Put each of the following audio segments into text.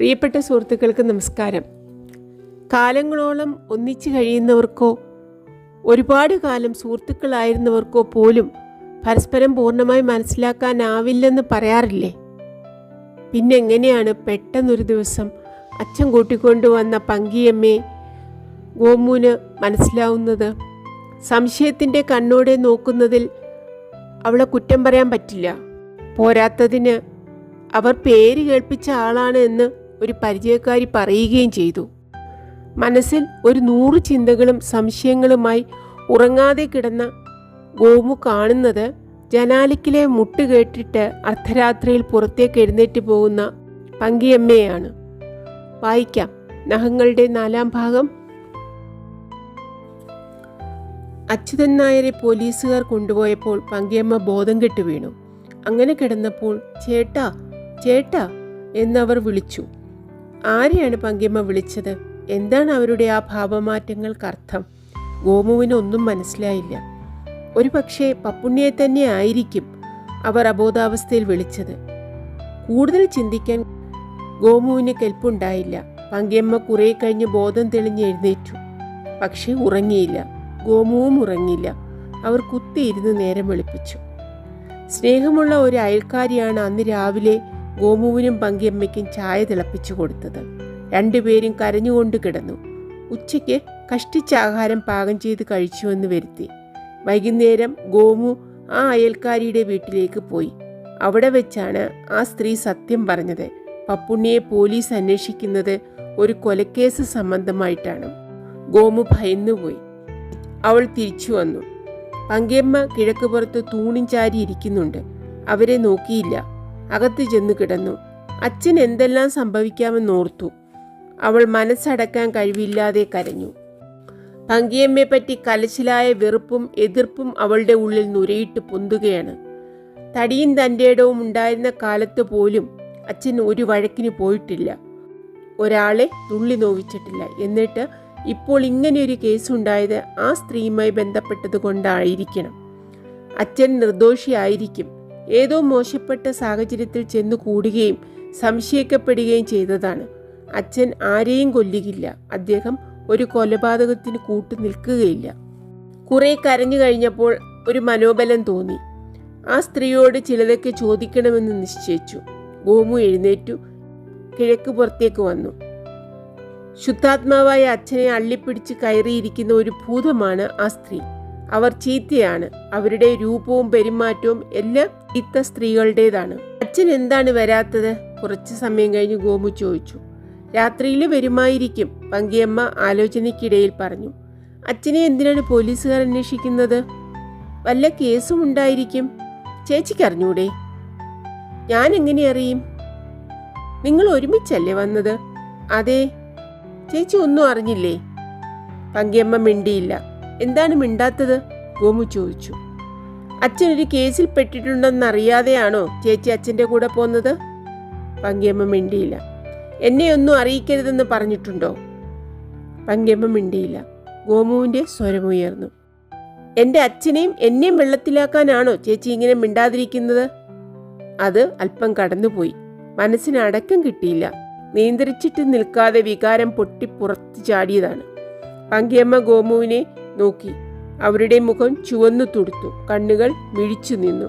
പ്രിയപ്പെട്ട സുഹൃത്തുക്കൾക്ക് നമസ്കാരം. കാലങ്ങളോളം ഒന്നിച്ചു കഴിയുന്നവർക്കോ ഒരുപാട് കാലം സുഹൃത്തുക്കളായിരുന്നവർക്കോ പോലും പരസ്പരം പൂർണമായി മനസ്സിലാക്കാനാവില്ലെന്ന് പറയാറില്ലേ? പിന്നെ എങ്ങനെയാണ് പെട്ടെന്നൊരു ദിവസം അച്ഛൻ കൂട്ടിക്കൊണ്ടുവന്ന പങ്കിയമ്മയെ ഗോമൂന് മനസ്സിലാവുന്നത്? സംശയത്തിന്റെ കണ്ണോടെ നോക്കുന്നതിൽ അവളെ കുറ്റം പറയാൻ പറ്റില്ല. പോരാത്തതിന് അവർ പേര് കേൾപ്പിച്ച ആളാണ് എന്ന് ഒരു പരിചയക്കാരി പറയുകയും ചെയ്തു. മനസ്സിൽ ഒരു നൂറ് ചിന്തകളും സംശയങ്ങളുമായി ഉറങ്ങാതെ കിടന്ന ഗോമു കാണുന്നത് ജനാലിക്കിലെ മുട്ട് കേട്ടിട്ട് അർദ്ധരാത്രിയിൽ പുറത്തേക്ക് എഴുന്നേറ്റ് പോകുന്ന പങ്കിയമ്മയാണ് വായിക്കാം. നഖങ്ങളുടെ നാലാം ഭാഗം. അച്യുതൻ നായരെ പോലീസുകാർ കൊണ്ടുപോയപ്പോൾ പങ്കിയമ്മ ബോധം കെട്ട് വീണു. അങ്ങനെ കിടന്നപ്പോൾ ചേട്ടാ ചേട്ടാ എന്നവർ വിളിച്ചു. ആരെയാണ് പങ്കിമ്മ വിളിച്ചത്? എന്താണ് അവരുടെ ആ ഭാവമാറ്റങ്ങൾക്കർത്ഥം? ഗോമുവിനൊന്നും മനസ്സിലായില്ല. ഒരു പക്ഷേ പപ്പുണ്ണിയെ തന്നെ ആയിരിക്കും അവർ അബോധാവസ്ഥയിൽ വിളിച്ചത്. കൂടുതൽ ചിന്തിക്കാൻ ഗോമുവിന് കെൽപ്പുണ്ടായില്ല. പങ്കിയമ്മ കുറെ കഴിഞ്ഞ് ബോധം തെളിഞ്ഞ് എഴുന്നേറ്റു. പക്ഷേ ഉറങ്ങിയില്ല. ഗോമുവും ഉറങ്ങിയില്ല. അവർ കുത്തിയിരുന്ന് നേരം വെളുപ്പിച്ചു. സ്നേഹമുള്ള ഒരു അയൽക്കാരിയാണ് അന്ന് രാവിലെ ഗോമുവിനും പങ്കിയമ്മയ്ക്കും ചായ തിളപ്പിച്ചു കൊടുത്തത്. രണ്ടുപേരും കരഞ്ഞുകൊണ്ട് കിടന്നു. ഉച്ചയ്ക്ക് കഷ്ടിച്ച ആഹാരം പാകം ചെയ്ത് കഴിച്ചുവെന്ന് വരുത്തി. വൈകുന്നേരം ഗോമു ആ അയൽക്കാരിയുടെ വീട്ടിലേക്ക് പോയി. അവിടെ വെച്ചാണ് ആ സ്ത്രീ സത്യം പറഞ്ഞത്. പപ്പുണ്ണിയെ പോലീസ് അന്വേഷിക്കുന്നത് ഒരു കൊലക്കേസ് സംബന്ധമായിട്ടാണ്. ഗോമു ഭയന്നുപോയി. അവൾ തിരിച്ചു വന്നു. പങ്കിയമ്മ കിഴക്ക് പുറത്ത് ചാരി ഇരിക്കുന്നുണ്ട്. അവരെ നോക്കിയില്ല. അകത്ത് ചെന്നു കിടന്നു. അച്ഛൻ എന്തെല്ലാം സംഭവിക്കാമെന്നോർത്തു. അവൾ മനസ്സടക്കാൻ കഴിവില്ലാതെ കരഞ്ഞു. പങ്കിയമ്മയെപ്പറ്റി കലശിലായ വെറുപ്പും എതിർപ്പും അവളുടെ ഉള്ളിൽ നുരയിട്ട് പൊന്തുകയാണ്. തടിയും തന്റെ ഇടവും ഉണ്ടായിരുന്ന കാലത്ത് പോലും അച്ഛൻ ഒരു വഴക്കിന് പോയിട്ടില്ല. ഒരാളെ തുള്ളി നോവിച്ചിട്ടില്ല. എന്നിട്ട് ഇപ്പോൾ ഇങ്ങനെയൊരു കേസുണ്ടായത് ആ സ്ത്രീയുമായി ബന്ധപ്പെട്ടത് കൊണ്ടായിരിക്കണം. അച്ഛൻ നിർദോഷിയായിരിക്കും. ഏതോ മോശപ്പെട്ട സാഹചര്യത്തിൽ ചെന്നു കൂടുകയും സംശയിക്കപ്പെടുകയും ചെയ്തതാണ്. അച്ഛൻ ആരെയും കൊല്ലുകില്ല അദ്ദേഹം ഒരു കൊലപാതകത്തിന് കൂട്ടു നിൽക്കുകയില്ല. കുറെ കരഞ്ഞു കഴിഞ്ഞപ്പോൾ ഒരു മനോബലം തോന്നി. ആ സ്ത്രീയോട് ചിലതൊക്കെ ചോദിക്കണമെന്ന് നിശ്ചയിച്ചു. ഗോമു എഴുന്നേറ്റു. കിഴക്ക് പുറത്തേക്ക് വന്നു. ശുദ്ധാത്മാവായ അച്ഛനെ അള്ളിപ്പിടിച്ച് കയറിയിരിക്കുന്ന ഒരു ഭൂതമാണ് ആ സ്ത്രീ. അവർ ചീത്തയാണ്. അവരുടെ രൂപവും പെരുമാറ്റവും എല്ലാം ഇത്ത സ്ത്രീകളുടേതാണ്. അച്ഛൻ എന്താണ് വരാത്തത്? കുറച്ചു സമയം കഴിഞ്ഞ് ഗോമു ചോദിച്ചു. രാത്രിയിൽ വരുമായിരിക്കും പങ്കിയമ്മ ആലോചനയ്ക്കിടയിൽ പറഞ്ഞു. അച്ഛനെ എന്തിനാണ് പോലീസുകാർ അന്വേഷിക്കുന്നത്? വല്ല കേസും ഉണ്ടായിരിക്കും. ചേച്ചിക്കറിഞ്ഞൂടെ ഞാൻ എങ്ങനെ അറിയും? നിങ്ങൾ ഒരുമിച്ചല്ലേ വന്നത്? അതെ ചേച്ചി ഒന്നും അറിഞ്ഞില്ലേ? പങ്കിയമ്മ മിണ്ടിയില്ല. എന്താണ് മിണ്ടാത്തത്? ഗോമു ചോദിച്ചു. അച്ഛൻ ഒരു കേസിൽ പെട്ടിട്ടുണ്ടെന്ന് അറിയാതെയാണോ ചേച്ചി അച്ഛന്റെ കൂടെ പോന്നത്? പങ്കിയമ്മ മിണ്ടിയില്ല. എന്നെ ഒന്നും അറിയിക്കരുതെന്ന് പറഞ്ഞിട്ടുണ്ടോ? പങ്കിയമ്മ മിണ്ടിയില്ല. ഗോമുവിന്റെ സ്വരമുയർന്നു എന്റെ അച്ഛനെയും എന്നെയും വെള്ളത്തിലാക്കാനാണോ ചേച്ചി ഇങ്ങനെ മിണ്ടാതിരിക്കുന്നത്? അത് അല്പം കടന്നുപോയി. മനസ്സിന് അടക്കം കിട്ടിയില്ല. നിയന്ത്രിച്ചിട്ട് നിൽക്കാതെ വികാരം പൊട്ടി പുറത്തു ചാടിയതാണ്. പങ്കിയമ്മ ഗോമുവിനെ നോക്കി. അവരുടെ മുഖം ചുവന്നു തുടുത്തു. കണ്ണുകൾ മിഴിച്ചു നിന്നു.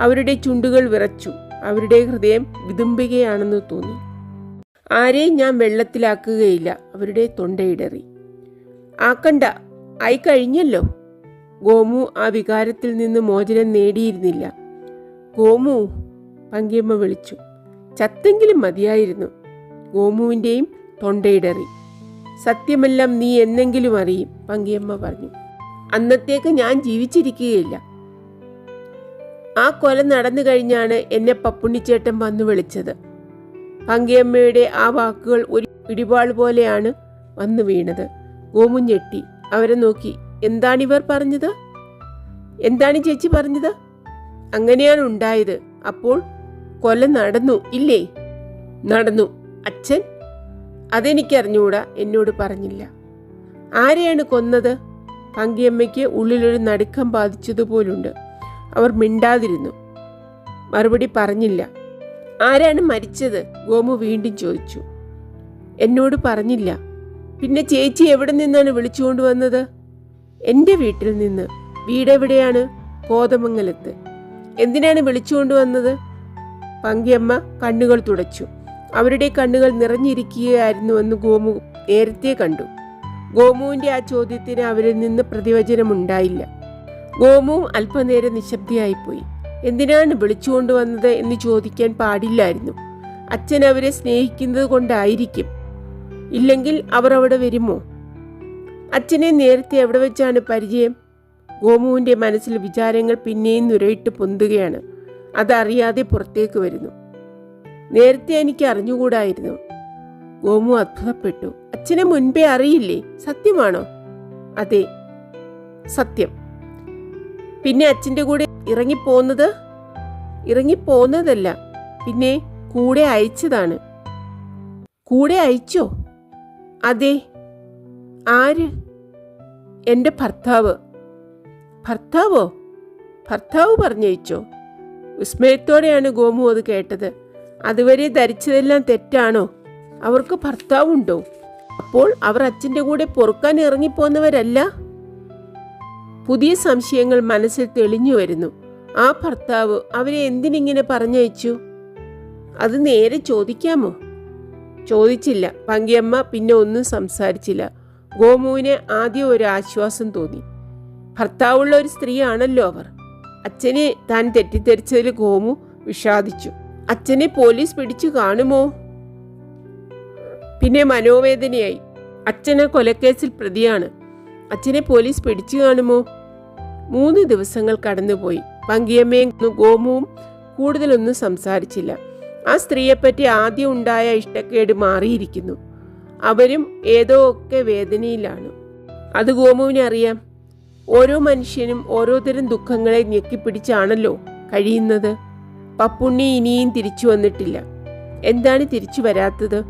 അവരുടെ ചുണ്ടുകൾ വിറച്ചു. അവരുടെ ഹൃദയം വിതുമ്പുകയാണെന്ന് തോന്നി. ആരെയും ഞാൻ വെള്ളത്തിലാക്കുകയില്ല. അവരുടെ തൊണ്ടയിടറി ആക്കണ്ട ആയി കഴിഞ്ഞല്ലോ. ഗോമു ആ വികാരത്തിൽ നിന്ന് മോചനം നേടിയിരുന്നില്ല. ഗോമു പങ്കിയമ്മ വിളിച്ചു. ചത്തെങ്കിലും മതിയായിരുന്നു. ഗോമുവിന്റെയും തൊണ്ടയിടറി. സത്യമെല്ലാം നീ എന്നെങ്കിലും അറിയും പങ്കിയമ്മ പറഞ്ഞു. അന്നത്തേക്ക് ഞാൻ ജീവിച്ചിരിക്കുകയില്ല. ആ കൊല നടന്നു കഴിഞ്ഞാണ് എന്നെ പപ്പുണ്ണിച്ചേട്ടൻ വന്നു വിളിച്ചത്. പങ്കിയമ്മയുടെ ആ വാക്കുകൾ ഒരു ഇടിപാൾ പോലെയാണ് വന്നു വീണത്. ഗോമുഞ്ഞെട്ടി അവരെ നോക്കി. എന്താണിവർ പറഞ്ഞത്? എന്താണ് ചേച്ചി പറഞ്ഞത്? അങ്ങനെയാണ് ഉണ്ടായത്. അപ്പോൾ കൊല നടന്നു ഇല്ലേ? നടന്നു. അച്ഛൻ അതെനിക്കറിഞ്ഞൂടാ എന്നോട് പറഞ്ഞില്ല. ആരെയാണ് കൊന്നത്? പങ്കിയമ്മയ്ക്ക് ഉള്ളിലൊരു നടുക്കം ബാധിച്ചതുപോലുണ്ട്. അവർ മിണ്ടാതിരുന്നു. മറുപടി പറഞ്ഞില്ല. ആരാണ് മരിച്ചത്? ഗോമു വീണ്ടും ചോദിച്ചു. എന്നോട് പറഞ്ഞില്ല. പിന്നെ ചേച്ചി എവിടെ നിന്നാണ് വിളിച്ചുകൊണ്ട് വന്നത്? എന്റെ വീട്ടിൽ നിന്ന്. വീടെവിടെയാണ്? കോതമംഗലത്ത്. എന്തിനാണ് വിളിച്ചുകൊണ്ട് വന്നത്? പങ്കിയമ്മ കണ്ണുകൾ തുടച്ചു. അവരുടെ കണ്ണുകൾ നിറഞ്ഞിരിക്കുകയായിരുന്നുവെന്ന് ഗോമു നേരത്തെ കണ്ടു. ഗോമുവിന്റെ ആ ചോദ്യത്തിന് അവരിൽ നിന്ന് പ്രതിവചനമുണ്ടായില്ല. ഗോമുവും അല്പനേരം നിശബ്ദയായിപ്പോയി. എന്തിനാണ് വിളിച്ചുകൊണ്ടുവന്നത് എന്ന് ചോദിക്കാൻ പാടില്ലായിരുന്നു. അച്ഛൻ അവരെ സ്നേഹിക്കുന്നത് കൊണ്ടായിരിക്കും. ഇല്ലെങ്കിൽ അവർ അവിടെ വരുമോ? അച്ഛനെ നേരത്തെ എവിടെ വെച്ചാണ് പരിചയം? ഗോമുവിന്റെ മനസ്സിൽ വിചാരങ്ങൾ പിന്നെയും നുരയിട്ട് പൊന്തുകയാണ്. അതറിയാതെ പുറത്തേക്ക് വരുന്നു. നേരത്തെ എനിക്ക് അറിഞ്ഞുകൂടായിരുന്നു. ഗോമു അത്ഭുതപ്പെട്ടു. അച്ഛനെ മുൻപേ അറിയില്ലേ? സത്യമാണോ? അതെ. സത്യം. പിന്നെ അച്ഛന്റെ കൂടെ ഇറങ്ങിപ്പോന്നത്? ഇറങ്ങിപ്പോന്നതല്ല. പിന്നെ കൂടെ അയച്ചതാണ്. കൂടെ അയച്ചോ? അതെ. ആര്? എന്റെ ഭർത്താവ്. ഭർത്താവോ? ഭർത്താവ് പറഞ്ഞയച്ചോ? വിസ്മയത്തോടെയാണ് ഗോമു അത് കേട്ടത്. അതുവരെ ധരിച്ചതെല്ലാം തെറ്റാണോ? അവർക്ക് ഭർത്താവുണ്ടോ? അപ്പോൾ അവർ അച്ഛന്റെ കൂടെ പൊറുക്കാൻ ഇറങ്ങിപ്പോന്നവരല്ല? പുതിയ സംശയങ്ങൾ മനസ്സിൽ തെളിഞ്ഞു വരുന്നു. ആ ഭർത്താവ് അവരെ എന്തിനിങ്ങനെ പറഞ്ഞയച്ചു? അത് നേരെ ചോദിക്കാമോ? ചോദിച്ചില്ല. പങ്കിയമ്മ പിന്നെ ഒന്നും സംസാരിച്ചില്ല. ഗോമുവിന് ആദ്യം ഒരു ആശ്വാസം തോന്നി. ഭർത്താവുള്ള ഒരു സ്ത്രീയാണല്ലോ അവർ. അച്ഛനെ താൻ തെറ്റിദ്ധരിച്ചതിൽ ഗോമു വിഷാദിച്ചു. അച്ഛനെ പോലീസ് പിടിച്ചു കാണുമോ? പിന്നെ മനോവേദനയായി. അച്ഛനെ കൊലക്കേസിൽ പ്രതിയാണ്. അച്ഛനെ പോലീസ് പിടിച്ചു കാണുമോ? മൂന്ന് ദിവസങ്ങൾ കടന്നുപോയി. പങ്കിയമ്മയും ഗോമുവും കൂടുതലൊന്നും സംസാരിച്ചില്ല. ആ സ്ത്രീയെപ്പറ്റി ആദ്യം ഉണ്ടായ ഇഷ്ടക്കേട് മാറിയിരിക്കുന്നു. അവരും ഏതോ ഒക്കെ വേദനയിലാണ്. അത് ഗോമുവിനെ അറിയാം ഓരോ മനുഷ്യനും ഓരോതരം ദുഃഖങ്ങളെ ഞെക്കിപ്പിടിച്ചാണല്ലോ കഴിയുന്നത്. പപ്പുണ്ണി ഇനിയും തിരിച്ചു വന്നിട്ടില്ല. എന്താണ് തിരിച്ചു വരാത്തത്?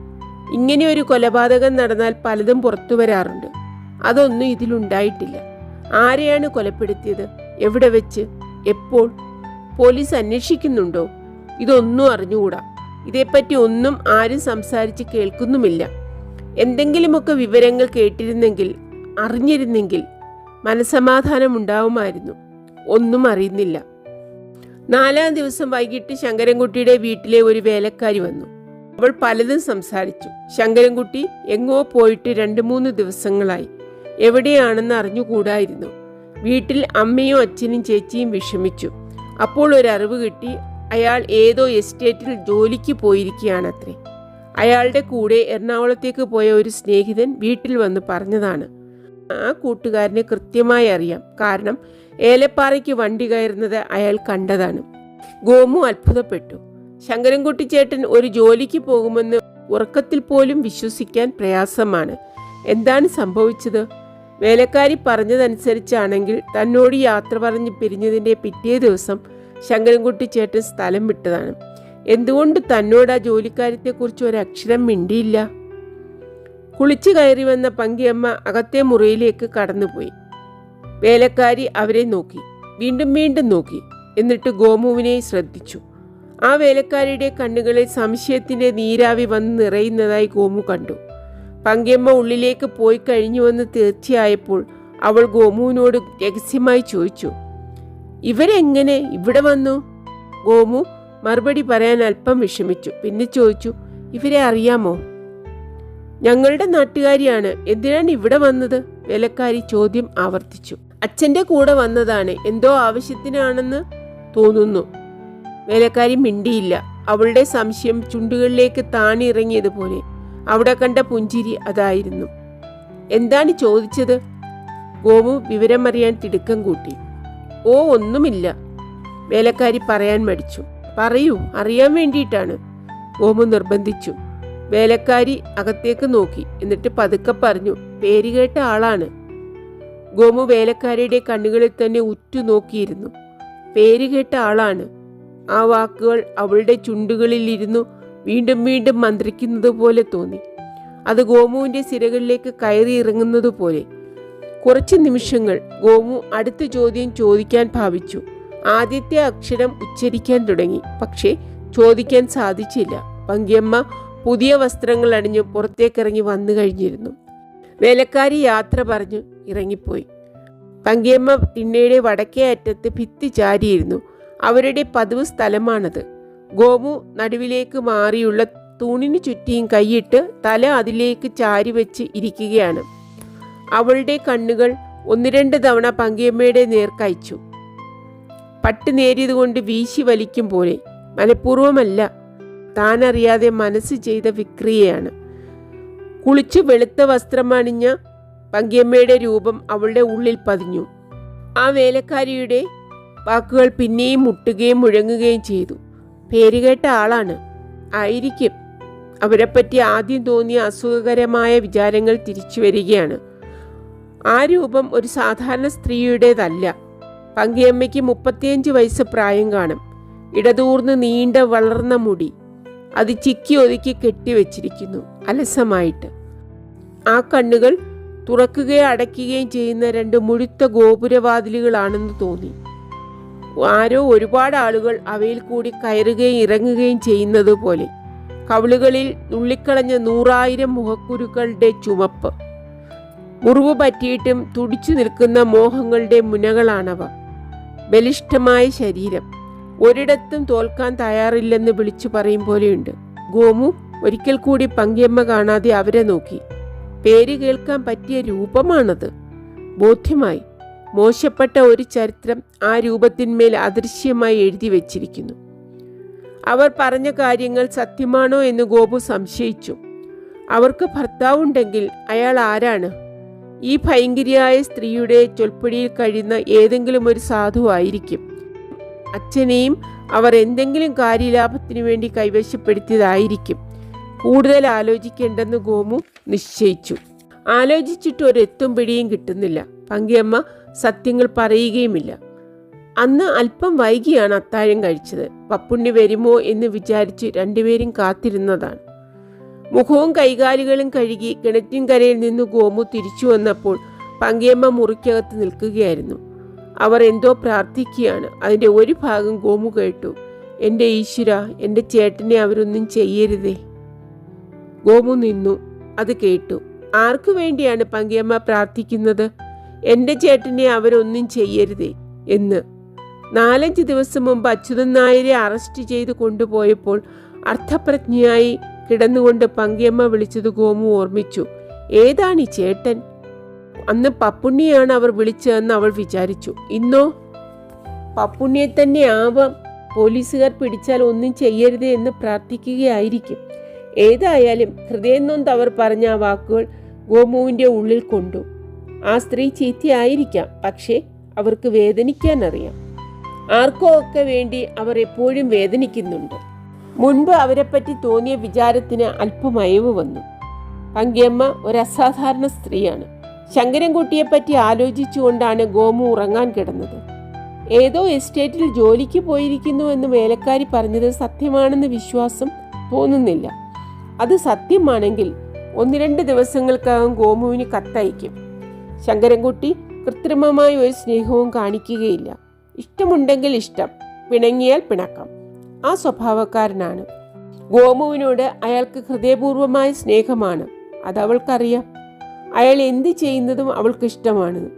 ഇങ്ങനെ ഒരു കൊലപാതകം നടന്നാൽ പലതും പുറത്തു വരാറുണ്ട്. അതൊന്നും ഇതിലുണ്ടായിട്ടില്ല ആരെയാണ് കൊലപ്പെടുത്തിയത്? എവിടെ വെച്ച്? എപ്പോൾ? പോലീസ് അന്വേഷിക്കുന്നുണ്ടോ? ഇതൊന്നും അറിഞ്ഞുകൂടാ. ഇതേപ്പറ്റി ഒന്നും ആരും സംസാരിച്ച് കേൾക്കുന്നുമില്ല. എന്തെങ്കിലുമൊക്കെ വിവരങ്ങൾ കേട്ടിരുന്നെങ്കിൽ അറിഞ്ഞിരുന്നെങ്കിൽ മനസമാധാനം ഉണ്ടാവുമായിരുന്നു. ഒന്നും അറിയുന്നില്ല. നാലാം ദിവസം വൈകിട്ട് ശങ്കരൻകുട്ടിയുടെ വീട്ടിലെ ഒരു വേലക്കാരി വന്നു. അവൾ പലതും സംസാരിച്ചു. ശങ്കരൻകുട്ടി എങ്ങോ പോയിട്ട് രണ്ട് മൂന്ന് ദിവസങ്ങളായി. എവിടെയാണെന്ന് അറിഞ്ഞുകൂടായിരുന്നു. വീട്ടിൽ അമ്മയും അച്ഛനും ചേച്ചിയും വിഷമിച്ചു. അപ്പോൾ ഒരു അറിവ് കിട്ടി. അയാൾ ഏതോ എസ്റ്റേറ്റിൽ ജോലിക്ക് പോയിരിക്കുകയാണത്രേ. അയാളുടെ കൂടെ എറണാകുളത്തേക്ക് പോയ ഒരു സ്നേഹിതൻ വീട്ടിൽ വന്ന് പറഞ്ഞതാണ്. ആ കൂട്ടുകാരനെ കൃത്യമായി അറിയാം. കാരണം ഏലപ്പാറയ്ക്ക് വണ്ടി കയറുന്നത് അയാൾ കണ്ടതാണ്. ഗോമു അത്ഭുതപ്പെട്ടു. ശങ്കരൻകുട്ടി ചേട്ടൻ ഒരു ജോലിക്ക് പോകുമെന്ന് ഉറക്കത്തിൽ പോലും വിശ്വസിക്കാൻ പ്രയാസമാണ്. എന്താണ് സംഭവിച്ചത്? വേലക്കാരി പറഞ്ഞതനുസരിച്ചാണെങ്കിൽ തന്നോട് യാത്ര പറഞ്ഞ് പിരിഞ്ഞതിന്റെ പിറ്റേ ദിവസം ശങ്കരൻകുട്ടി ചേട്ടൻ സ്ഥലം വിട്ടതാണ്. എന്തുകൊണ്ട് തന്നോട് ആ ജോലിക്കാര്യത്തെക്കുറിച്ച് അക്ഷരം മിണ്ടിയില്ല? കുളിച്ചു കയറി വന്ന പങ്കിയമ്മ അകത്തെ മുറിയിലേക്ക് കടന്നുപോയി. വേലക്കാരി അവരെ നോക്കി വീണ്ടും വീണ്ടും നോക്കി എന്നിട്ട് ഗോമുവിനെ ശ്രദ്ധിച്ചു. ആ വേലക്കാരിയുടെ കണ്ണുകളിൽ സംശയത്തിന്റെ നീരാവി വന്ന് നിറയുന്നതായി ഗോമു കണ്ടു. പങ്കിയമ്മ ഉള്ളിലേക്ക് പോയി കഴിഞ്ഞുവെന്ന് തീർച്ചയായപ്പോൾ അവൾ ഗോമുവിനോട് രഹസ്യമായി ചോദിച്ചു ഇവരെങ്ങനെ ഇവിടെ വന്നു? ഗോമു മറുപടി പറയാൻ അല്പം വിഷമിച്ചു പിന്നെ ചോദിച്ചു ഇവരെ അറിയാമോ? ഞങ്ങളുടെ നാട്ടുകാരിയാണ്. എന്തിനാണ് ഇവിടെ വന്നത്? വേലക്കാരി ചോദ്യം ആവർത്തിച്ചു. അച്ഛന്റെ കൂടെ വന്നതാണ്. എന്തോ ആവശ്യത്തിനാണെന്ന് തോന്നുന്നു. വേലക്കാരി മിണ്ടിയില്ല. അവളുടെ സംശയം ചുണ്ടുകളിലേക്ക് താണിറങ്ങിയതുപോലെ അവിടെ കണ്ട പുഞ്ചിരി അതായിരുന്നു. എന്താണ് ചോദിച്ചത്? ഗോമു വിവരമറിയാൻ തിടുക്കം കൂട്ടി. ഓ ഒന്നുമില്ല വേലക്കാരി പറയാൻ മടിച്ചു. പറയൂ അറിയാൻ വേണ്ടിയിട്ടാണ് ഗോമു നിർബന്ധിച്ചു. വേലക്കാരി അകത്തേക്ക് നോക്കി. എന്നിട്ട് പതുക്കെ പറഞ്ഞു പേര് കേട്ട ആളാണ്. ഗോമു വേലക്കാരിയുടെ കണ്ണുകളിൽ തന്നെ ഉറ്റുനോക്കിയിരുന്നു പേര് കേട്ട ആളാണ്. ആ വാക്കുകൾ അവളുടെ ചുണ്ടുകളിൽ ഇരുന്നു വീണ്ടും വീണ്ടും മന്ത്രിക്കുന്നത് പോലെ തോന്നി. അത് ഗോമുവിന്റെ സിരകളിലേക്ക് കയറി ഇറങ്ങുന്നത് പോലെ. കുറച്ച് നിമിഷങ്ങൾ ഗോമു അടുത്ത ചോദ്യം ചോദിക്കാൻ ഭാവിച്ചു. ആദ്യത്തെ അക്ഷരം ഉച്ചരിക്കാൻ തുടങ്ങി. പക്ഷേ ചോദിക്കാൻ സാധിച്ചില്ല. പങ്കിയമ്മ പുതിയ വസ്ത്രങ്ങൾ അണിഞ്ഞു പുറത്തേക്കിറങ്ങി വന്നു കഴിഞ്ഞിരുന്നു. വേലക്കാരി യാത്ര പറഞ്ഞു ഇറങ്ങിപ്പോയി. തങ്കിയമ്മ തിണ്ണയുടെ വടക്കേ അറ്റത്ത് ഭിത്തി ചാരിയിരുന്നു. അവരുടെ പതിവ് സ്ഥലമാണത്. ഗോമു നടുവിലേക്ക് മാറിയുള്ള തൂണിന് ചുറ്റിയും കൈയിട്ട് തല അതിലേക്ക് ചാരി വെച്ച് ഇരിക്കുകയാണ്. അവളുടെ കണ്ണുകൾ ഒന്ന് രണ്ട് തവണ പങ്കിയമ്മയുടെ നേർക്കയച്ചു പട്ട് നേരിയതുകൊണ്ട് വീശി വലിക്കും പോലെ. മനഃപൂർവമല്ല. താനറിയാതെ മനസ്സ് ചെയ്ത വിക്രിയയാണ്. കുളിച്ചു വെളുത്ത വസ്ത്രമണിഞ്ഞ പങ്കിയമ്മയുടെ രൂപം അവളുടെ ഉള്ളിൽ പതിഞ്ഞു. ആ വേലക്കാരിയുടെ വാക്കുകൾ പിന്നെയും മുട്ടുകയും മുഴങ്ങുകയും ചെയ്തു. പേരുകേട്ട ആളാണ്. ആയിരിക്കും. അവരെപ്പറ്റി ആദ്യം തോന്നിയ അസുഖകരമായ വിചാരങ്ങൾ തിരിച്ചു വരികയാണ്. ആ രൂപം ഒരു സാധാരണ സ്ത്രീയുടേതല്ല. പങ്കിയമ്മയ്ക്ക് മുപ്പത്തിയഞ്ച് വയസ്സ് പ്രായം കാണും. ഇടതൂർന്ന് നീണ്ട വളർന്ന മുടി. അത് ചിക്കി ഒതുക്കി കെട്ടിവെച്ചിരിക്കുന്നു അലസമായിട്ട്. ആ കണ്ണുകൾ തുറക്കുകയും അടയ്ക്കുകയും ചെയ്യുന്ന രണ്ട് മുഴുത്ത ഗോപുരവാതിലുകളാണെന്ന് തോന്നി. ആരോ ഒരുപാട് ആളുകൾ അവയിൽ കൂടി കയറുകയും ഇറങ്ങുകയും ചെയ്യുന്നത് പോലെ. കവിളുകളിൽ നുള്ളിക്കളഞ്ഞ നൂറായിരം മുഖക്കുരുക്കളുടെ ചുമപ്പ്. മുറിവ് പറ്റിയിട്ടും തുടിച്ചു നിൽക്കുന്ന മോഹങ്ങളുടെ മുനകളാണവ. ബലിഷ്ഠമായ ശരീരം. ഒരിടത്തും തോൽക്കാൻ തയ്യാറില്ലെന്ന് വിളിച്ചു പറയും പോലെയുണ്ട്. ഗോമു ഒരിക്കൽ കൂടി പങ്കിയമ്മ കാണാതെ അവരെ നോക്കി. പേര് കേൾക്കാൻ പറ്റിയ രൂപമാണത്. ബോധ്യമായി. മോശപ്പെട്ട ഒരു ചരിത്രം ആ രൂപത്തിന്മേൽ അദൃശ്യമായി എഴുതി വച്ചിരിക്കുന്നു. അവർ പറഞ്ഞ കാര്യങ്ങൾ സത്യമാണോ എന്ന് ഗോപു സംശയിച്ചു. അവർക്ക് ഭർത്താവുണ്ടെങ്കിൽ അയാൾ ആരാണ്? ഈ ഭയങ്കരിയായ സ്ത്രീയുടെ ചൊൽപ്പടിയിൽ കഴിയുന്ന ഏതെങ്കിലും ഒരു സാധുവായിരിക്കും അച്ഛനെയും അവർ എന്തെങ്കിലും കാര്യലാഭത്തിനു വേണ്ടി കൈവശപ്പെടുത്തിയതായിരിക്കും. കൂടുതൽ ആലോചിക്കേണ്ടെന്ന് ഗോമു നിശ്ചയിച്ചു. ആലോചിച്ചിട്ട് ഒരു എത്തും പിടിയും കിട്ടുന്നില്ല. പങ്കിയമ്മ സത്യങ്ങൾ പറയുകയുമില്ല. അന്ന് അല്പം വൈകിയാണ് അത്താഴം കഴിച്ചത്. പപ്പുണ്ണി വരുമോ എന്ന് വിചാരിച്ച് രണ്ടുപേരും കാത്തിരുന്നതാണ്. മുഖവും കൈകാലുകളും കഴുകി കിണറ്റിൻകരയിൽ നിന്ന് ഗോമു തിരിച്ചു വന്നപ്പോൾ പങ്കിയമ്മ മുറിക്കകത്ത് നിൽക്കുകയായിരുന്നു. അവർ എന്തോ പ്രാർത്ഥിക്കുകയാണ്. അതിന്റെ ഒരു ഭാഗം ഗോമു കേട്ടു. എന്റെ ഈശ്വര എന്റെ ചേട്ടനെ അവരൊന്നും ചെയ്യരുതേ. ഗോമു നിന്നു. അത് കേട്ടു. ആർക്കു വേണ്ടിയാണ് പങ്കിയമ്മ പ്രാർത്ഥിക്കുന്നത്? എന്റെ ചേട്ടനെ അവരൊന്നും ചെയ്യരുതേ എന്ന്. നാലഞ്ച് ദിവസം മുമ്പ് അച്യുതൻ നായരെ അറസ്റ്റ് ചെയ്ത് കൊണ്ടുപോയപ്പോൾ അർത്ഥപ്രജ്ഞയായി കിടന്നുകൊണ്ട് പങ്കിയമ്മ വിളിച്ചത് ഗോമു ഓർമ്മിച്ചു. ഏതാണ് ഈ ചേട്ടൻ? അന്ന് പപ്പുണ്ണിയാണ് അവർ വിളിച്ചതെന്ന് അവൾ വിചാരിച്ചു. ഇന്നോ? പപ്പുണ്ണിയെ തന്നെ ആവാം പോലീസുകാർ പിടിച്ചാൽ ഒന്നും ചെയ്യരുത് എന്ന് പ്രാർത്ഥിക്കുകയായിരിക്കും. ഏതായാലും ഹൃദയം നൊന്ത് അവർ പറഞ്ഞ ആ വാക്കുകൾ ഗോമുവിന്റെ ഉള്ളിൽ കൊണ്ടു. ആ സ്ത്രീ ചീത്തയായിരിക്കാം പക്ഷേ അവർക്ക് വേദനിക്കാൻ അറിയാം ആർക്കോ ഒക്കെ വേണ്ടി അവർ എപ്പോഴും വേദനിക്കുന്നുണ്ട്. മുൻപ് അവരെപ്പറ്റി തോന്നിയ വിചാരത്തിന് അല്പമയവ് വന്നു പങ്കിയമ്മ ഒരു അസാധാരണ സ്ത്രീയാണ്. ശങ്കരൻകുട്ടിയെപ്പറ്റി ആലോചിച്ചുകൊണ്ടാണ് ഗോമു ഉറങ്ങാൻ കിടന്നത്. ഏതോ എസ്റ്റേറ്റിൽ ജോലിക്ക് പോയിരിക്കുന്നു എന്ന് വേലക്കാരി പറഞ്ഞത് സത്യമാണെന്ന് വിശ്വാസം തോന്നുന്നില്ല. അത് സത്യമാണെങ്കിൽ ഒന്ന് രണ്ട് ദിവസങ്ങൾക്കകം ഗോമുവിന് കത്തയക്കും. ശങ്കരൻകുട്ടി കൃത്രിമമായ ഒരു സ്നേഹവും കാണിക്കുകയില്ല. ഇഷ്ടമുണ്ടെങ്കിൽ ഇഷ്ടം പിണങ്ങിയാൽ പിണക്കം. ആ സ്വഭാവക്കാരനാണ്. ഗോമുവിനോട് അയാൾക്ക് ഹൃദയപൂർവമായ സ്നേഹമാണ്. അതവൾക്കറിയാം. അയാൾ എന്ത് ചെയ്യുന്നതും അവൾക്കിഷ്ടമാണ്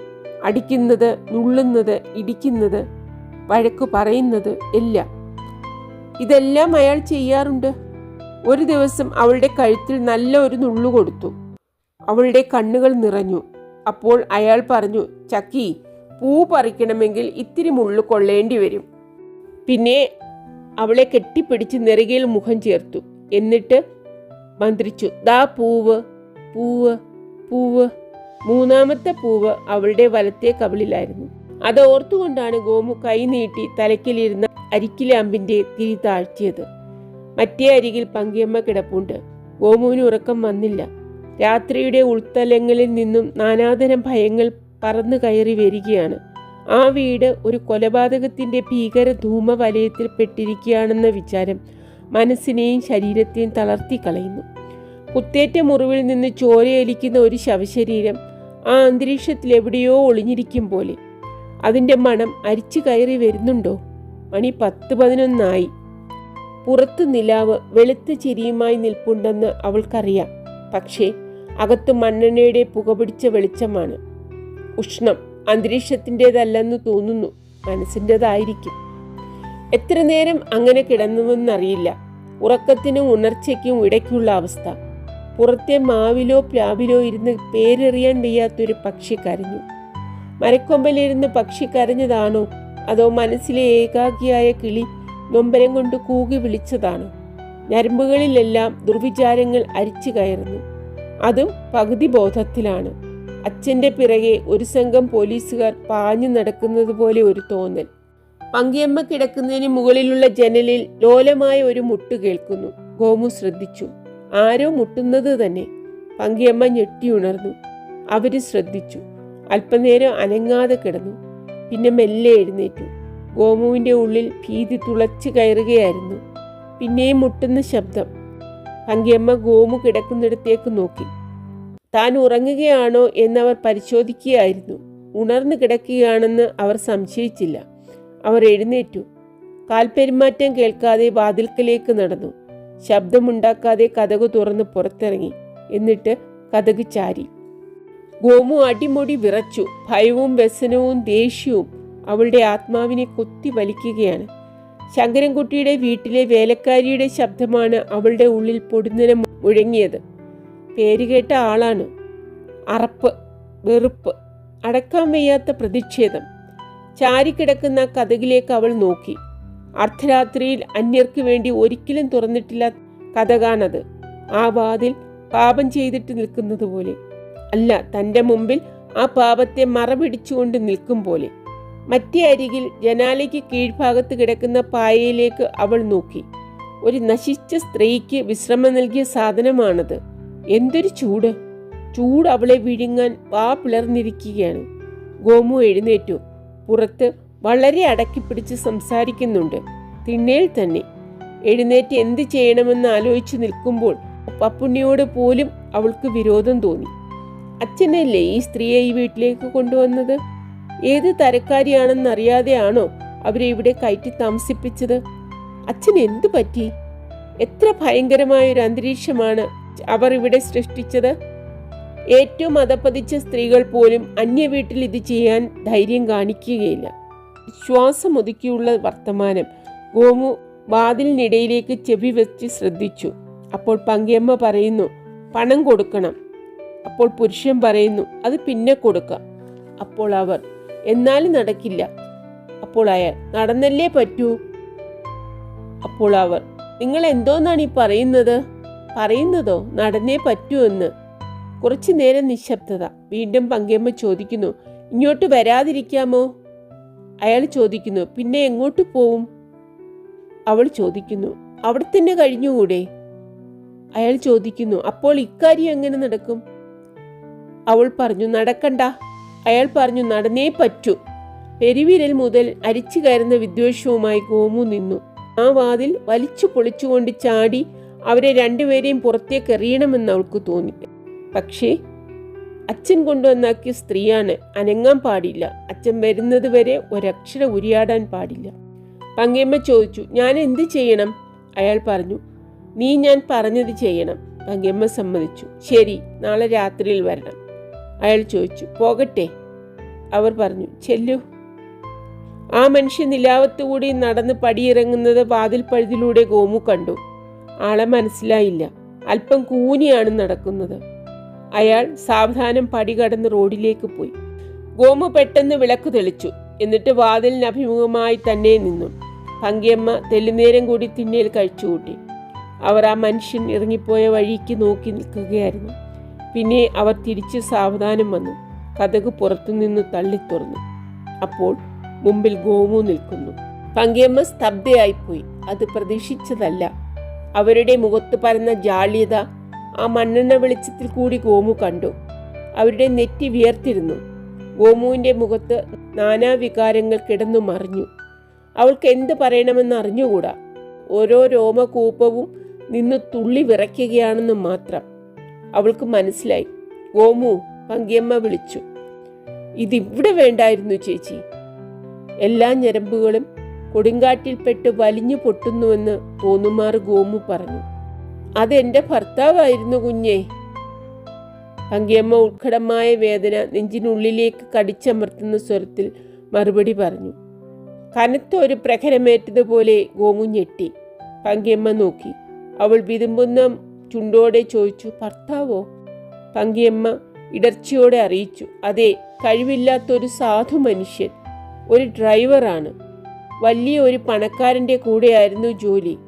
അടിക്കുന്നത് നുള്ളുന്നത് ഇടിക്കുന്നത് വഴക്ക് പറയുന്നത് എല്ലാം. ഇതെല്ലാം അയാൾ ചെയ്യാറുണ്ട്. ഒരു ദിവസം അവളുടെ കഴുത്തിൽ നല്ല ഒരു നുള്ളു കൊടുത്തു. അവളുടെ കണ്ണുകൾ നിറഞ്ഞു. അപ്പോൾ അയാൾ പറഞ്ഞു ചക്കി പൂ പറിക്കണമെങ്കിൽ ഇത്തിരി മുള്ളു കൊള്ളേണ്ടി വരും. പിന്നെ അവളെ കെട്ടിപ്പിടിച്ച് നെറുകയിൽ മുഖം ചേർത്തു. എന്നിട്ട് മന്ത്രിച്ചു ദാ പൂവ് പൂവ്. പൂവ്. മൂന്നാമത്തെ പൂവ് അവളുടെ വലത്തെ കവിളിലായിരുന്നു. അത് ഓർത്തുകൊണ്ടാണ് ഗോമു കൈനീട്ടി തലക്കിലിരുന്ന അരിക്കിലെ അമ്പിന്റെ തിരി താഴ്ത്തിയത്. മറ്റേ അരികിൽ പങ്കിയമ്മ കിടപ്പുണ്ട്. ഗോമുവിന് ഉറക്കം വന്നില്ല. രാത്രിയുടെ ഉൾത്തലങ്ങളിൽ നിന്നും നാനാതരം ഭയങ്ങൾ പറന്നു കയറി വരികയാണ്. ആ വീട് ഒരു കൊലപാതകത്തിന്റെ ഭീകര ധൂമവലയത്തിൽ പെട്ടിരിക്കുകയാണെന്ന വിചാരം മനസ്സിനെയും ശരീരത്തെയും തളർത്തി കളയുന്നു കുത്തേറ്റ മുറിവിൽ നിന്ന് ചോരയലിക്കുന്ന ഒരു ശവശരീരം ആ അന്തരീക്ഷത്തിൽ എവിടെയോ ഒളിഞ്ഞിരിക്കും പോലെ. അതിന്റെ മണം അരിച്ചു കയറി വരുന്നുണ്ടോ? മണി പത്ത് പതിനൊന്നായി. പുറത്ത് നിലാവ് വെളുത്ത ചിരിയുമായി നിൽപ്പുണ്ടെന്ന് അവൾക്കറിയാം. പക്ഷേ അകത്ത് മണ്ണെണ്ണയുടെ പുകപിടിച്ച വെളിച്ചമാണ്. ഉഷ്ണം അന്തരീക്ഷത്തിന്റെതല്ലെന്ന് തോന്നുന്നു. മനസ്സിന്റെതായിരിക്കും. എത്ര നേരം അങ്ങനെ കിടന്നുവെന്നറിയില്ല. ഉറക്കത്തിനും ഉണർച്ചയ്ക്കും ഇടയ്ക്കുള്ള അവസ്ഥ. പുറത്തെ മാവിലോ പ്ലാവിലോ ഇരുന്ന് പേരെറിയാൻ വയ്യാത്തൊരു പക്ഷി കരഞ്ഞു. മരക്കൊമ്പലിരുന്ന് പക്ഷി കരഞ്ഞതാണോ? അതോ മനസ്സിലെ ഏകാഗിയായ കിളി നൊമ്പരം കൊണ്ട് കൂകി വിളിച്ചതാണോ? ഞരമ്പുകളിലെല്ലാം ദുർവിചാരങ്ങൾ അരിച്ചു കയറുന്നു. അതും പകുതി ബോധത്തിലാണ്. അച്ഛന്റെ പിറകെ ഒരു സംഘം പോലീസുകാർ പാഞ്ഞു നടക്കുന്നത് പോലെ ഒരു തോന്നൽ. പങ്കിയമ്മ കിടക്കുന്നതിന് മുകളിലുള്ള ജനലിൽ ലോലമായ ഒരു മുട്ട് കേൾക്കുന്നു. ഗോമു ശ്രദ്ധിച്ചു. ആരോ മുട്ടുന്നത് തന്നെ. പങ്കിയമ്മ ഞെട്ടിയുണർന്നു അവർ ശ്രദ്ധിച്ചു. അല്പനേരം അനങ്ങാതെ കിടന്നു. പിന്നെ മെല്ലെ എഴുന്നേറ്റു. ഗോമുവിന്റെ ഉള്ളിൽ ഭീതി തുളച്ചു കയറുകയായിരുന്നു. പിന്നെയും മുട്ടുന്ന ശബ്ദം. പങ്കിയമ്മ ഗോമു കിടക്കുന്നിടത്തേക്ക് നോക്കി. താൻ ഉറങ്ങുകയാണോ എന്നവർ പരിശോധിക്കുകയായിരുന്നു. ഉണർന്നു കിടക്കുകയാണെന്ന് അവർ സംശയിച്ചില്ല. അവർ എഴുന്നേറ്റു. കാൽപെരുമാറ്റം കേൾക്കാതെ വാതിൽക്കലേക്ക് നടന്നു. ശബ്ദമുണ്ടാക്കാതെ കഥക് തുറന്ന് പുറത്തിറങ്ങി. എന്നിട്ട് കഥക് ചാരി. ഗോമു അടിമുടി വിറച്ചു. ഭയവും വ്യസനവും ദേഷ്യവും അവളുടെ ആത്മാവിനെ കൊത്തി വലിക്കുകയാണ്. ശങ്കരൻകുട്ടിയുടെ വീട്ടിലെ വേലക്കാരിയുടെ ശബ്ദമാണ് അവളുടെ ഉള്ളിൽ പൊടുന്നനെ മുഴങ്ങിയത്. പേരുകേട്ട ആളാണ്. അറപ്പ് വെറുപ്പ് അടക്കാൻ വയ്യാത്ത പ്രതിഷേധം. ചാരിക്കിടക്കുന്ന കഥകിലേക്ക് അവൾ നോക്കി. അർദ്ധരാത്രിയിൽ അന്യർക്ക് വേണ്ടി ഒരിക്കലും തുറന്നിട്ടില്ല കഥകാണത്. ആ വാതിൽ പാപം ചെയ്തിട്ട് നിൽക്കുന്നത് പോലെ അല്ല തന്റെ മുമ്പിൽ ആ പാപത്തെ മറപിടിച്ചുകൊണ്ട് നിൽക്കും പോലെ. മറ്റേ അരികിൽ ജനാലയ്ക്ക് കീഴ്ഭാഗത്ത് കിടക്കുന്ന പായയിലേക്ക് അവൾ നോക്കി. ഒരു നശിച്ച സ്ത്രീക്ക് വിശ്രമം നൽകിയ സാധനമാണത്. എന്തൊരു ചൂട്. ചൂട് അവളെ വിഴുങ്ങാൻ വാ പിളർന്നിരിക്കുകയാണ്. ഗോമു എഴുന്നേറ്റു. പുറത്ത് വളരെ അടക്കിപ്പിടിച്ച് സംസാരിക്കുന്നുണ്ട്. തിണ്ണയിൽ തന്നെ. എഴുന്നേറ്റ് എന്ത് ചെയ്യണമെന്ന് ആലോചിച്ച് നിൽക്കുമ്പോൾ പപ്പുണ്ണിയോട് പോലും അവൾക്ക് വിരോധം തോന്നി. അച്ഛനല്ലേ ഈ സ്ത്രീയെ ഈ വീട്ടിലേക്ക് കൊണ്ടുവന്നത്? ഏത് തരക്കാരിയാണെന്നറിയാതെയാണോ അവരെ ഇവിടെ കയറ്റി താമസിപ്പിച്ചത്? അച്ഛൻ എന്തു പറ്റി? എത്ര ഭയങ്കരമായ ഒരു അന്തരീക്ഷമാണ് അവർ ഇവിടെ സൃഷ്ടിച്ചത്? ഏറ്റവും അതപ്പതിച്ച സ്ത്രീകൾ പോലും അന്യ വീട്ടിൽ ഇത് ചെയ്യാൻ ധൈര്യം കാണിക്കുകയില്ല. ശ്വാസമൊതുക്കിയുള്ള വർത്തമാനം. ഗോമു വാതിലിനിടയിലേക്ക് ചെവി വെച്ച് ശ്രദ്ധിച്ചു. അപ്പോൾ പങ്കിയമ്മ പറയുന്നു പണം കൊടുക്കണം. അപ്പോൾ പുരുഷൻ പറയുന്നു അത് പിന്നെ കൊടുക്കാം. അപ്പോൾ അവർ എന്നാലും നടക്കില്ല. അപ്പോൾ അയാൾ നടന്നല്ലേ പറ്റൂ? അപ്പോൾ അവർ നിങ്ങൾ എന്തോന്നാണ് ഈ പറയുന്നത്? പറയുന്നതോ? നടന്നേ പറ്റൂ എന്ന്. കുറച്ചു നേരം നിശബ്ദത. വീണ്ടും പങ്കിയമ്മ ചോദിക്കുന്നു ഇങ്ങോട്ട് വരാതിരിക്കാമോ? അയാൾ ചോദിക്കുന്നു പിന്നെ എങ്ങോട്ട് പോവും? അവൾ ചോദിക്കുന്നു അവിടെ തന്നെ കഴിഞ്ഞുകൂടെ? അയാൾ ചോദിക്കുന്നു അപ്പോൾ ഇക്കാര്യം എങ്ങനെ നടക്കും? അവൾ പറഞ്ഞു നടക്കണ്ട. അയാൾ പറഞ്ഞു നടന്നേ പറ്റൂ. പെരുവിരൽ മുതൽ അരിച്ചു കയറുന്ന വിദ്വേഷവുമായി ഗോമു നിന്നു. ആ വാതിൽ വലിച്ചു പൊളിച്ചുകൊണ്ട് ചാടി അവരെ രണ്ടുപേരെയും പുറത്തേക്ക് എറിയണമെന്ന് അവൾക്ക് തോന്നി. പക്ഷേ അച്ഛൻ കൊണ്ടുവന്നാക്കിയ സ്ത്രീയാണ് അനങ്ങാൻ പാടില്ല. അച്ഛൻ വരുന്നത് വരെ ഒരക്ഷരം ഉരിയാടാൻ പാടില്ല. പങ്കയമ്മ ചോദിച്ചു ഞാൻ എന്ത് ചെയ്യണം? അയാൾ പറഞ്ഞു നീ ഞാൻ പറഞ്ഞത് ചെയ്യണം. പങ്കയമ്മ സമ്മതിച്ചു ശരി നാളെ രാത്രിയിൽ വരണം. അയാൾ ചോദിച്ചു പോകട്ടെ? അവർ പറഞ്ഞു ചെല്ലു. ആ മനുഷ്യൻ നിലാവത്തുകൂടി നടന്ന് പടിയിറങ്ങുന്നത് വാതിൽ പഴുതിലൂടെ ഗോമു കണ്ടു. ആളെ മനസ്സിലായില്ല. അല്പം കൂനിയാണ് നടക്കുന്നത്. അയാൾ സാവധാനം പടി കടന്ന് റോഡിലേക്ക് പോയി. ഗോമു പെട്ടെന്ന് വിളക്ക് തെളിച്ചു. എന്നിട്ട് വാതിലിന് അഭിമുഖമായി തന്നെ നിന്നു. പങ്കിയമ്മ തെല്ലുനേരം കൂടി തിന്നയിൽ കഴിച്ചുകൂട്ടി. അവർ ആ മനുഷ്യൻ ഇറങ്ങിപ്പോയ വഴിക്ക് നോക്കി നിൽക്കുകയായിരുന്നു. പിന്നെ അവർ തിരിച്ച് സാവധാനം വന്നു. കഥക് പുറത്തുനിന്ന് തള്ളി തുറന്നു അപ്പോൾ മുമ്പിൽ ഗോമു നിൽക്കുന്നു. പങ്കിയമ്മ സ്തബ്ധയായിപ്പോയി. അത് പ്രതീക്ഷിച്ചതല്ല. അവരുടെ മുഖത്ത് പരന്ന ജാള്യത ആ മണ്ണെണ്ണ വെളിച്ചത്തിൽ കൂടി ഗോമു കണ്ടു. അവരുടെ നെറ്റി വിയർത്തിരുന്നു. ഗോമുവിന്റെ മുഖത്ത് നാനാവികാരങ്ങൾ കിടന്നു മറിഞ്ഞു. അവൾക്ക് എന്ത് പറയണമെന്ന് അറിഞ്ഞുകൂടാ? ഓരോ രോമകൂപ്പവും നിന്ന് തുള്ളി വിറയ്ക്കുകയാണെന്ന് മാത്രം. അവൾക്ക് മനസ്സിലായി. ഗോമു പങ്കിയമ്മ വിളിച്ചു. ഇതിവിടെ വേണ്ടായിരുന്നു ചേച്ചി. എല്ലാ ഞരമ്പുകളും കൊടുങ്കാറ്റിൽപ്പെട്ട് വലിഞ്ഞു പൊട്ടുന്നുവെന്ന് തോന്നുമാർ ഗോമു പറഞ്ഞു. അതെന്റെ ഭർത്താവായിരുന്നു കുഞ്ഞേ. പങ്കിയമ്മ ഉത്കടമായ വേദന നെഞ്ചിനുള്ളിലേക്ക് കടിച്ചമർത്തുന്ന സ്വരത്തിൽ മറുപടി പറഞ്ഞു. കനത്ത ഒരു പ്രഹരമേറ്റതുപോലെ ഗോമു ഞെട്ടി പങ്കിയമ്മ നോക്കി. അവൾ വിതുമ്പുന്ന ചുണ്ടോടെ ചോദിച്ചു ഭർത്താവോ? പങ്കിയമ്മ ഇടർച്ചയോടെ അറിയിച്ചു അതെ കഴിവില്ലാത്തൊരു സാധു മനുഷ്യൻ. ഒരു ഡ്രൈവറാണ്. വലിയ ഒരു പണക്കാരന്റെ കൂടെയായിരുന്നു ജോലി.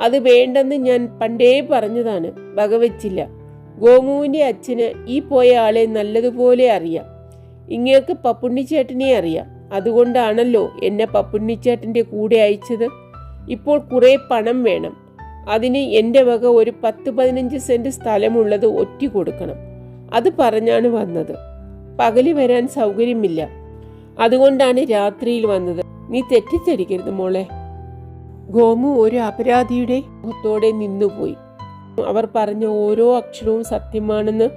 അത് വേണ്ടെന്ന് ഞാൻ പണ്ടേ പറഞ്ഞതാണ്. വകവെച്ചില്ല. ഗോമുവിന്റെ അച്ഛന് ഈ പോയ ആളെ നല്ലതുപോലെ അറിയാം. ഇങ്ങേക്ക് പപ്പുണ്ണിച്ചേട്ടനെ അറിയാം. അതുകൊണ്ടാണല്ലോ എന്നെ പപ്പുണ്ണിച്ചേട്ടന്റെ കൂടെ അയച്ചത്. ഇപ്പോൾ കുറേ പണം വേണം. അതിന് എന്റെ വക ഒരു പത്ത് പതിനഞ്ച് സെന്റ് സ്ഥലമുള്ളത് ഒറ്റി കൊടുക്കണം. അത് പറഞ്ഞാണ് വന്നത്. പകൽ വരാൻ സൗകര്യമില്ല. അതുകൊണ്ടാണ് രാത്രിയിൽ വന്നത്. നീ തെറ്റിദ്ധരിക്കരുത് മോളെ. ഗോമു ഒരു അപരാധിയുടെ മുഖത്തോടെ നിന്നുപോയി. അവർ പറഞ്ഞ ഓരോ അക്ഷരവും സത്യമാണെന്ന്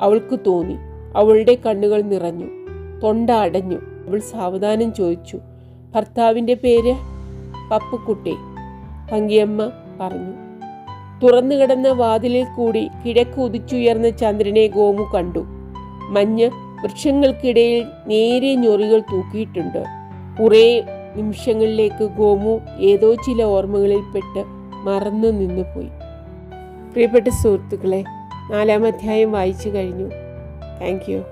അവൾക്ക് തോന്നി. അവളുടെ കണ്ണുകൾ നിറഞ്ഞു. തൊണ്ട അടഞ്ഞു. അവൾ സാവധാനം ചോദിച്ചു. ഭർത്താവിന്റെ പേര്? പപ്പുക്കുട്ടി പങ്കിയമ്മ പറഞ്ഞു. തുറന്നു കിടന്ന വാതിലിൽ കൂടി കിഴക്ക് ഉദിച്ചുയർന്ന ചന്ദ്രനെ ഗോമു കണ്ടു. മഞ്ഞ് വൃക്ഷങ്ങൾക്കിടയിൽ നേരെ ഞൊറികൾ തൂക്കിയിട്ടുണ്ട്. കുറേ നിമിഷങ്ങളിലേക്ക് ഗോമു ഏതോ ചില ഓർമ്മകളിൽപ്പെട്ട് മറന്നു നിന്നുപോയി പ്രിയപ്പെട്ട സുഹൃത്തുക്കളെ നാലാം അധ്യായം വായിച്ചു കഴിഞ്ഞു. Thank you.